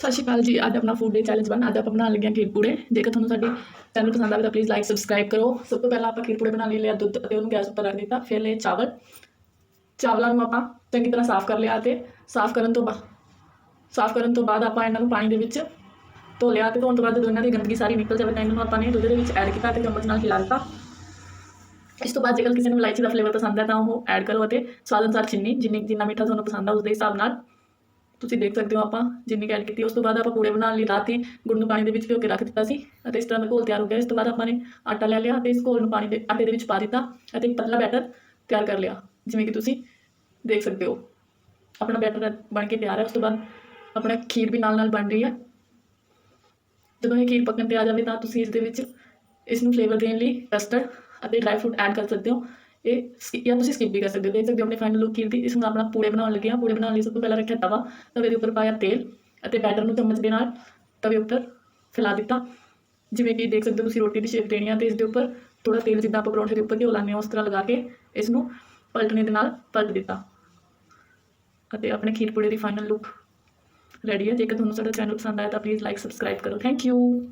ਸਤਿ ਸ਼੍ਰੀ ਅਕਾਲ ਜੀ, ਅੱਜ ਆਪਣਾ ਫੂਡ ਡੇ ਚੈਲੰਜ ਬਣ ਅੱਜ ਆਪਾਂ ਬਣਾਉਣ ਲੱਗੇ ਹਾਂ ਖੀਰ ਪੂੜੇ। ਜੇਕਰ ਤੁਹਾਨੂੰ ਸਾਡੀ ਚੈਨਲ ਪਸੰਦ ਆਵੇ ਤਾਂ ਪਲੀਜ਼ ਲਾਈਕ ਸਬਸਕ੍ਰਾਈਬ ਕਰੋ। ਸਭ ਤੋਂ ਪਹਿਲਾਂ ਆਪਾਂ ਖੀਰ ਪੂੜੇ ਬਣਾ ਲਈ ਲਿਆ ਦੁੱਧ ਅਤੇ ਉਹਨੂੰ ਗੈਸ ਉੱਪਰ ਰੱਖ ਦਿੱਤਾ। ਫਿਰ ਲਏ ਚਾਵਲ। ਚਾਵਲਾਂ ਨੂੰ ਆਪਾਂ ਚੰਗੀ ਤਰ੍ਹਾਂ ਸਾਫ਼ ਕਰ ਲਿਆ ਤੇ ਸਾਫ਼ ਕਰਨ ਤੋਂ ਬਾਅਦ ਸਾਫ਼ ਕਰਨ ਤੋਂ ਬਾਅਦ ਆਪਾਂ ਇਹਨਾਂ ਨੂੰ ਪਾਣੀ ਦੇ ਵਿੱਚ ਧੋ ਲਿਆ ਤੇ ਧੋਣ ਤੋਂ ਬਾਅਦ ਜਦੋਂ ਇਹਨਾਂ ਦੀ ਗੰਦਗੀ ਸਾਰੀ ਨਿਕਲ ਜਾਵੇ ਤਾਂ ਇਹਨਾਂ ਨੂੰ ਆਪਾਂ ਨੇ ਦੁੱਧ ਦੇ ਵਿੱਚ ਐਡ ਕੀਤਾ ਤੇ ਚਮਚ ਨਾਲ ਹਿਲਾ ਦਿੱਤਾ ਇਸ ਤੋਂ ਬਾਅਦ ਜੇਕਰ ਕਿਸੇ ਨੂੰ ਇਲਾਇਚੀ ਦਾ ਫਲੇਵਰ ਪਸੰਦ ਹੈ ਤਾਂ ਉਹ ਐਡ ਕਰੋ ਅਤੇ ਸਵਾਦ ਅਨੁਸਾਰ ਚੀਨੀ ਜਿੰਨੀ ਜਿੰਨਾ ਮਿੱਠਾ ਤੁਹਾਨੂੰ ਪਸੰਦ ਆ ਉਸ ਦੇ ਹਿਸਾਬ ਨਾਲ। ਤੁਸੀਂ ਦੇਖ ਸਕਦੇ ਹੋ ਆਪਾਂ ਜਿੰਨੀ ਕੁ ਐਡ ਕੀਤੀ, ਉਸ ਤੋਂ ਬਾਅਦ ਆਪਾਂ ਪੂੜੇ ਬਣਾਉਣ ਲਈ ਰਾਤੀ ਗੁੜ ਨੂੰ ਪਾਣੀ ਦੇ ਵਿੱਚ ਭਿਓ ਕੇ ਰੱਖ ਦਿੱਤਾ ਸੀ ਅਤੇ ਇਸ ਤਰ੍ਹਾਂ ਦਾ ਘੋਲ ਤਿਆਰ ਹੋ ਗਿਆ। ਇਸ ਤੋਂ ਬਾਅਦ ਆਪਾਂ ਨੇ ਆਟਾ ਲੈ ਲਿਆ ਅਤੇ ਇਸ ਘੋਲ ਨੂੰ ਪਾਣੀ ਦੇ ਆਟੇ ਦੇ ਵਿੱਚ ਪਾ ਦਿੱਤਾ ਅਤੇ ਇੱਕ ਪਤਲਾ ਬੈਟਰ ਤਿਆਰ ਕਰ ਲਿਆ, ਜਿਵੇਂ ਕਿ ਤੁਸੀਂ ਦੇਖ ਸਕਦੇ ਹੋ। ਆਪਣਾ ਬੈਟਰ ਬਣ ਕੇ ਤਿਆਰ ਹੈ, ਉਸ ਤੋਂ ਬਾਅਦ ਆਪਣਾ ਖੀਰ ਵੀ ਨਾਲ ਨਾਲ ਬਣ ਰਹੀ ਹੈ। ਜਦੋਂ ਇਹ ਖੀਰ ਪੱਕਣ ਤੇ ਆ ਜਾਵੇ ਤਾਂ ਤੁਸੀਂ ਇਸ ਦੇ ਵਿੱਚ ਇਸ ਨੂੰ ਫਲੇਵਰ ਦੇਣ ਲਈ ਕਸਟਰਡ ਅਤੇ ਡਰਾਈ ਫਰੂਟ ਐਡ ਕਰ ਸਕਦੇ ਹੋ। ਇਹ ਸਕਿ- ਜਾਂ ਤੁਸੀਂ ਸਕਿਪ ਵੀ ਕਰ ਸਕਦੇ ਹੋ, ਦੇਖ ਸਕਦੇ ਹੋ ਆਪਣੇ ਫਾਈਨਲ ਲੁੱਕ ਖੀਰ ਦੀ ਇਸ ਨੂੰ ਆਪਣਾ ਪੂੜੇ ਬਣਾਉਣ ਲੱਗੇ ਹਾਂ ਪੂੜੇ ਬਣਾਉਣ ਲਈ ਸਭ ਤੋਂ ਪਹਿਲਾਂ ਰੱਖਿਆ ਤਵਾ, ਤਵੇ ਦੇ ਉੱਪਰ ਪਾਇਆ ਤੇਲ ਅਤੇ ਬੈਟਰ ਨੂੰ ਚਮਚ ਦੇ ਨਾਲ ਤਵੇ ਉੱਪਰ ਫੈਲਾ ਦਿੱਤਾ। ਜਿਵੇਂ ਕਿ ਦੇਖ ਸਕਦੇ ਹੋ ਤੁਸੀਂ ਰੋਟੀ ਦੀ ਸ਼ੇਪ ਦੇਣੀ ਆ ਤੇ ਇਸ ਦੇ ਉੱਪਰ ਥੋੜਾ ਤੇਲ ਜਿੱਦਾਂ ਆਪਾਂ ਪਰੌਂਠੇ ਦੇ ਉੱਪਰ ਘਿਓ ਲਾਉਂਦੇ ਹਾਂ, ਉਸ ਤਰ੍ਹਾਂ ਲਗਾ ਕੇ ਇਸ ਨੂੰ ਪਲਟਣੇ ਦੇ ਨਾਲ ਪਲਟ ਦਿੱਤਾ। ਅਤੇ ਆਪਣੇ ਖੀਰ ਪੂੜੇ ਦੀ ਫਾਈਨਲ ਲੁੱਕ ਰੈਡੀ ਹੈ। ਜੇਕਰ ਤੁਹਾਨੂੰ ਸਾਡਾ ਚੈਨਲ ਪਸੰਦ ਆਇਆ ਤਾਂ ਪਲੀਜ਼ ਲਾਈਕ ਸਬਸਕ੍ਰਾਈਬ ਕਰੋ। Thank you